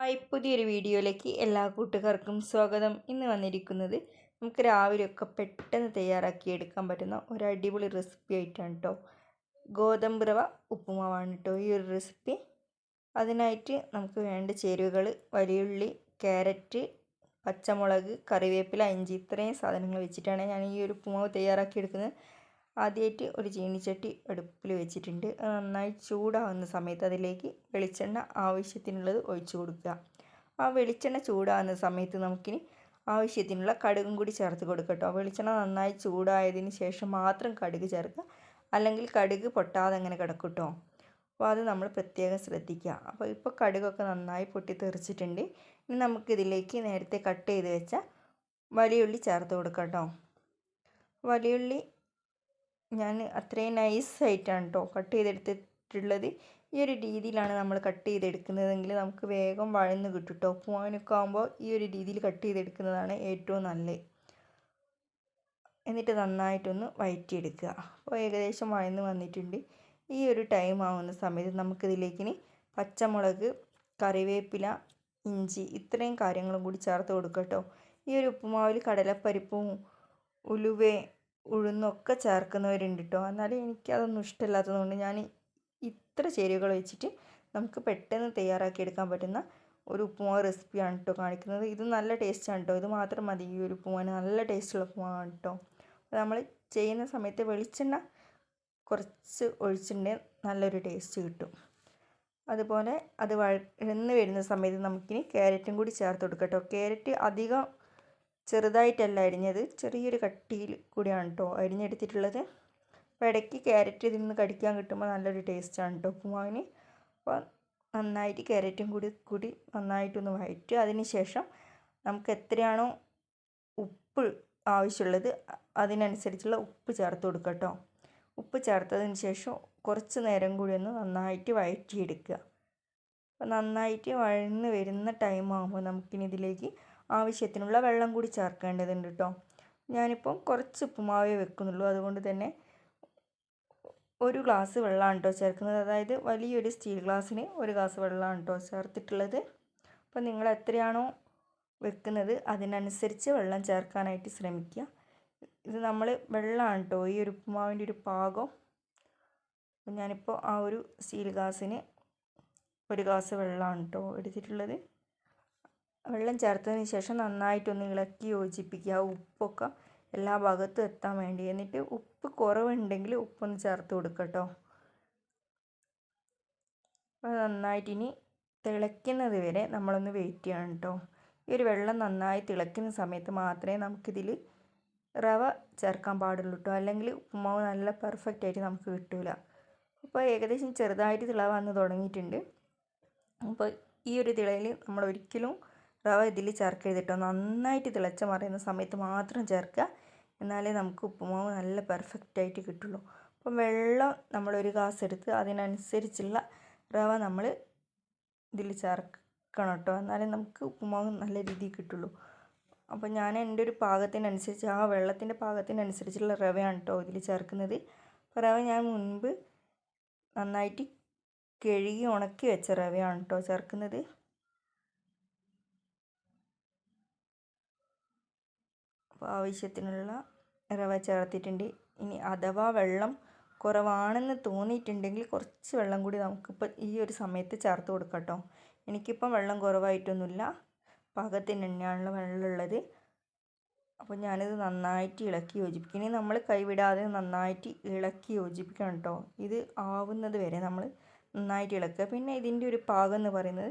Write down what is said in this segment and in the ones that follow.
Hi പുതിയൊരു വീഡിയോയിലേക്ക് എല്ലാ കൂട്ടുകാർക്കും സ്വാഗതം. ഇന്ന് വന്നിരിക്കുന്നത് നമുക്ക് രാവിലെ ഒക്കെ പെട്ടെന്ന് തയ്യാറാക്കി എടുക്കാൻ പറ്റുന്ന ഒരു അടിപൊളി റെസിപ്പി ആയിട്ടാണ് കേട്ടോ ഗോതമ്പ് റവ ഉപ്പുമാവാണ് കേട്ടോ ഈ ഒരു റെസിപ്പി അതിനായിട്ട് നമുക്ക് വേണ്ട ചേരുവകൾ വലിയുള്ളി ക്യാരറ്റ് പച്ചമുളക് കറിവേപ്പില ഇഞ്ചി ഇത്രയും സാധനങ്ങൾ വെച്ചിട്ടാണ് ഞാൻ ഈ ഒരു ഉപ്പുമാവ് തയ്യാറാക്കി എടുക്കുന്നത് ആദ്യമായിട്ട് ഒരു ചീനിച്ചട്ടി അടുപ്പിൽ വെച്ചിട്ടുണ്ട്. അത് നന്നായി ചൂടാവുന്ന സമയത്ത് അതിലേക്ക് വെളിച്ചെണ്ണ ആവശ്യത്തിനുള്ളത് ഒഴിച്ചു കൊടുക്കുക. ആ വെളിച്ചെണ്ണ ചൂടാവുന്ന സമയത്ത് നമുക്കിനി ആവശ്യത്തിനുള്ള കടുകും കൂടി ചേർത്ത് കൊടുക്കട്ടോ വെളിച്ചെണ്ണ നന്നായി ചൂടായതിന് ശേഷം മാത്രം കടുക് ചേർക്കുക. അല്ലെങ്കിൽ കടുക് പൊട്ടാതെ അങ്ങനെ കിടക്കും അപ്പോൾ അത് നമ്മൾ പ്രത്യേകം ശ്രദ്ധിക്കുക. അപ്പോൾ ഇപ്പോൾ കടുകൊക്കെ നന്നായി പൊട്ടി തെറിച്ചിട്ടുണ്ട്. ഇനി നമുക്കിതിലേക്ക് നേരത്തെ കട്ട് ചെയ്ത് വെച്ച വലിയുള്ളി ചേർത്ത് കൊടുക്കാം കേട്ടോ. വലിയുള്ളി ഞാൻ അത്രയും നൈസായിട്ടാണ് കേട്ടോ കട്ട് ചെയ്തെടുത്തിട്ടുള്ളത്. ഈ ഒരു രീതിയിലാണ് നമ്മൾ കട്ട് ചെയ്തെടുക്കുന്നതെങ്കിൽ നമുക്ക് വേഗം വഴന്ന് കിട്ടും കേട്ടോ പൂവാനൊക്കെ ആകുമ്പോൾ ഈ ഒരു രീതിയിൽ കട്ട് ചെയ്തെടുക്കുന്നതാണ് ഏറ്റവും നല്ലത് എന്നിട്ട് നന്നായിട്ടൊന്ന് വഴറ്റിയെടുക്കുക അപ്പോൾ ഏകദേശം വഴന്ന് വന്നിട്ടുണ്ട്. ഈ ഒരു ടൈം ആവുന്ന സമയത്ത് നമുക്കിതിലേക്ക് പച്ചമുളക് കറിവേപ്പില ഇഞ്ചി ഇത്രയും കാര്യങ്ങളും കൂടി ചേർത്ത് കൊടുക്കുക കേട്ടോ ഈ ഒരു ഉപ്പുമാവിൽ കടലപ്പരിപ്പും ഉലുവേ ഉഴുന്നൊക്കെ ചേർക്കുന്നവരുണ്ട് കേട്ടോ എന്നാലും എനിക്കതൊന്നും ഇഷ്ടമില്ലാത്തതുകൊണ്ട് ഞാൻ ഇത്ര ചേരുവകൾ വെച്ചിട്ട് നമുക്ക് പെട്ടെന്ന് തയ്യാറാക്കി എടുക്കാൻ പറ്റുന്ന ഒരു ഉപ്പുമാവ് റെസിപ്പിയാണ് കേട്ടോ കാണിക്കുന്നത്. ഇത് നല്ല ടേസ്റ്റാണ് കേട്ടോ. ഇത് മാത്രം മതി ഈ ഒരു ഉപ്പുമാവിന്. നല്ല ടേസ്റ്റുള്ള ഉപ്പുമാവാണ് കേട്ടോ. നമ്മൾ ചെയ്യുന്ന സമയത്ത് വെളിച്ചെണ്ണ കുറച്ച് ഒഴിച്ചിട്ടുണ്ടെങ്കിൽ നല്ലൊരു ടേസ്റ്റ് കിട്ടും. അതുപോലെ അത് വഴന്ന് വരുന്ന സമയത്ത് നമുക്കിനി ക്യാരറ്റും കൂടി ചേർത്ത് കൊടുക്കാം കേട്ടോ. ക്യാരറ്റ് അധികം ചെറുതായിട്ടല്ല അരിഞ്ഞത്. ചെറിയൊരു കട്ടിയിൽ കൂടിയാണ് കേട്ടോ അരിഞ്ഞെടുത്തിട്ടുള്ളത്. അപ്പോൾ ഇടയ്ക്ക് ക്യാരറ്റ് ഇതിൽ നിന്ന് കടിക്കാൻ കിട്ടുമ്പോൾ നല്ലൊരു ടേസ്റ്റാണ് കേട്ടോ ഉപ്പുമാവിന്. അപ്പോൾ നന്നായിട്ട് ക്യാരറ്റും കൂടി കൂടി നന്നായിട്ടൊന്ന് വഴറ്റുക അതിന് ശേഷം നമുക്ക് എത്രയാണോ ഉപ്പ് ആവശ്യമുള്ളത് അതിനനുസരിച്ചുള്ള ഉപ്പ് ചേർത്ത് കൊടുക്കുക കേട്ടോ ഉപ്പ് ചേർത്തതിന് ശേഷം കുറച്ച് നേരം കൂടി ഒന്ന് നന്നായിട്ട് വഴറ്റിയെടുക്കുക അപ്പോൾ നന്നായിട്ട് വഴന്ന് വരുന്ന ടൈം ആകുമ്പോൾ നമുക്കിനി ഇതിലേക്ക് ആവശ്യത്തിനുള്ള വെള്ളം കൂടി ചേർക്കേണ്ടതുണ്ട് കേട്ടോ ഞാനിപ്പം കുറച്ച് ഉപ്പുമാവേ വെക്കുന്നുള്ളൂ. അതുകൊണ്ട് തന്നെ ഒരു ഗ്ലാസ് വെള്ളമാണ് കേട്ടോ ചേർക്കുന്നത്. അതായത് വലിയൊരു സ്റ്റീൽ ഗ്ലാസ്സിന് ഒരു ഗ്ലാസ് വെള്ളമാണ് കേട്ടോ ചേർത്തിട്ടുള്ളത്. അപ്പോൾ നിങ്ങൾ എത്രയാണോ വെക്കുന്നത് അതിനനുസരിച്ച് വെള്ളം ചേർക്കാനായിട്ട് ശ്രമിക്കുക. ഇത് നമ്മൾ വെള്ളമാണ് കേട്ടോ ഈ ഒരു ഉപ്പുമാവിന്റെ ഒരു പാകം. അപ്പം ഞാനിപ്പോൾ ആ ഒരു സ്റ്റീൽ ഗ്ലാസ്സിന് ഒരു ഗ്ലാസ് വെള്ളമാണ് കേട്ടോ എടുത്തിട്ടുള്ളത്. വെള്ളം ചേർത്തതിന് ശേഷം നന്നായിട്ടൊന്ന് ഇളക്കി യോജിപ്പിക്കുക. ഉപ്പൊക്കെ എല്ലാ ഭാഗത്തും എത്താൻ വേണ്ടി. എന്നിട്ട് ഉപ്പ് കുറവുണ്ടെങ്കിൽ ഉപ്പൊന്ന് ചേർത്ത് കൊടുക്കുക കേട്ടോ അത് നന്നായിട്ട് ഇനി തിളയ്ക്കുന്നത് വരെ നമ്മളൊന്ന് വെയിറ്റ് ചെയ്യണം കേട്ടോ ഈ ഒരു വെള്ളം നന്നായി തിളയ്ക്കുന്ന സമയത്ത് മാത്രമേ നമുക്കിതിൽ റവ ചേർക്കാൻ പാടുള്ളൂ കേട്ടോ അല്ലെങ്കിൽ ഉപ്പുമാവ് നല്ല പെർഫെക്റ്റ് ആയിട്ട് നമുക്ക് കിട്ടില്ല അപ്പോൾ ഏകദേശം ചെറുതായിട്ട് തിള വന്ന് തുടങ്ങിയിട്ടുണ്ട്. അപ്പോൾ ഈ ഒരു തിളയിൽ നമ്മൾ ഒരിക്കലും റവ ഇതിൽ ചേർക്കരുത് കേട്ടോ നന്നായിട്ട് തിളച്ച മറിയുന്ന സമയത്ത് മാത്രം ചേർക്കുക. എന്നാലേ നമുക്ക് ഉപ്പുമാവ് നല്ല പെർഫെക്റ്റ് ആയിട്ട് കിട്ടുള്ളൂ. അപ്പം വെള്ളം നമ്മൾ ഒരു ഗ്ലാസ് എടുത്ത് അതിനനുസരിച്ചുള്ള റവ നമ്മൾ ഇതിൽ ചേർക്കണം കേട്ടോ. എന്നാലേ നമുക്ക് ഉപ്പുമാവ് നല്ല രീതിയിൽ കിട്ടുള്ളൂ. അപ്പോൾ ഞാൻ എന്റെ ഒരു പാകത്തിനനുസരിച്ച് ആ വെള്ളത്തിന്റെ പാകത്തിനനുസരിച്ചുള്ള റവയാണ് കേട്ടോ ഇതിൽ ചേർക്കുന്നത്. അപ്പോൾ റവ ഞാൻ മുൻപ് നന്നായിട്ട് കഴുകി ഉണക്കി വെച്ച റവയാണ് കേട്ടോ ചേർക്കുന്നത്. അപ്പോൾ ആവശ്യത്തിനുള്ള റവ ചേർത്തിട്ടുണ്ട്. ഇനി അഥവാ വെള്ളം കുറവാണെന്ന് തോന്നിയിട്ടുണ്ടെങ്കിൽ കുറച്ച് വെള്ളം കൂടി നമുക്കിപ്പോൾ ഈ ഒരു സമയത്ത് ചേർത്ത് കൊടുക്കാം കേട്ടോ എനിക്കിപ്പം വെള്ളം കുറവായിട്ടൊന്നുമില്ല. പാകത്തിന് തന്നെയാണല്ലോ വെള്ളമുള്ളത്. അപ്പോൾ ഞാനിത് നന്നായിട്ട് ഇളക്കി യോജിപ്പിക്കും. ഇനി നമ്മൾ കൈവിടാതെ നന്നായിട്ട് ഇളക്കി യോജിപ്പിക്കണം കേട്ടോ ഇത് ആവുന്നത് വരെ നമ്മൾ നന്നായിട്ട് ഇളക്കുക. പിന്നെ ഇതിന്റെ ഒരു പാകം എന്ന് പറയുന്നത്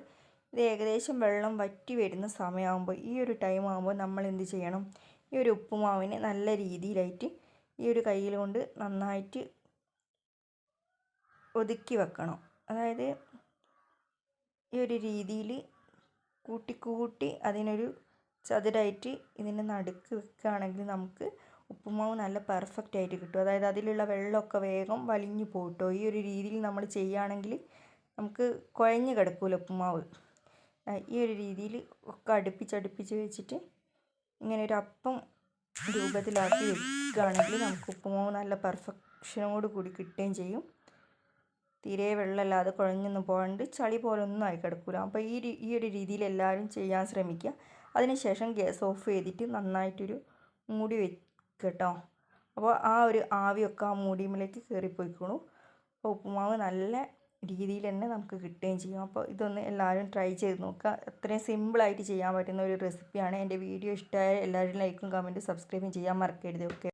ഇത് ഏകദേശം വെള്ളം വറ്റി വരുന്ന സമയമാകുമ്പോൾ ഈ ഒരു ടൈം ആകുമ്പോൾ നമ്മൾ എന്ത് ചെയ്യണം? ഈ ഒരു ഉപ്പുമാവിനെ നല്ല രീതിയിലായിട്ട് ഈ ഒരു കയ്യിൽ കൊണ്ട് നന്നായിട്ട് ഒതുക്കി വെക്കണം. അതായത് ഈ ഒരു രീതിയിൽ കൂട്ടി കൂട്ടി അതിനൊരു ചതുരായിട്ട് ഇതിന്റെ നടുക്ക് വെക്കുകയാണെങ്കിൽ നമുക്ക് ഉപ്പുമാവ് നല്ല പെർഫെക്റ്റ് ആയിട്ട് കിട്ടും. അതായത് അതിലുള്ള വെള്ളമൊക്കെ വേഗം വലിഞ്ഞു പോകട്ടോ. ഈ ഒരു രീതിയിൽ നമ്മൾ ചെയ്യുകയാണെങ്കിൽ നമുക്ക് കുഴഞ്ഞു കിടക്കൂല ഉപ്പുമാവ്. ഈ ഒരു രീതിയിൽ ഒക്കെ അടുപ്പിച്ചടുപ്പിച്ച് വെച്ചിട്ട് ഇങ്ങനെ ഒരു അപ്പം രൂപത്തിലാക്കി വെക്കുകയാണെങ്കിൽ നമുക്ക് ഉപ്പുമാവ് നല്ല പെർഫെക്ഷനോട് കൂടി കിട്ടുകയും ചെയ്യും. തീരെ വെള്ളമില്ലാതെ കുഴഞ്ഞൊന്നും പോകാണ്ട് ചളി പോലെ ഒന്നും ആയി കിടക്കില്ല അപ്പോൾ ഈ ഈ ഒരു രീതിയിൽ എല്ലാവരും ചെയ്യാൻ ശ്രമിക്കുക. അതിനുശേഷം ഗ്യാസ് ഓഫ് ചെയ്തിട്ട് നന്നായിട്ടൊരു മൂടി വെക്കട്ടോ അപ്പോൾ ആ ഒരു ആവിയൊക്കെ ആ മൂടിയിലേക്ക് കയറിപ്പോയിക്കോളൂ. അപ്പോൾ ഉപ്പുമാവ് നല്ല രീതിയിൽ തന്നെ നമുക്ക് കിട്ടുകയും ചെയ്യും. അപ്പോൾ ഇതൊന്ന് എല്ലാവരും ട്രൈ ചെയ്ത് നോക്കുക. അത്രയും സിമ്പിളായിട്ട് ചെയ്യാൻ പറ്റുന്ന ഒരു റെസിപ്പിയാണ് എന്റെ വീഡിയോ ഇഷ്ടമായ എല്ലാവരും ലൈക്കും കമന്റും സബ്സ്ക്രൈബും ചെയ്യാൻ മറക്കരുത്. ഓക്കെ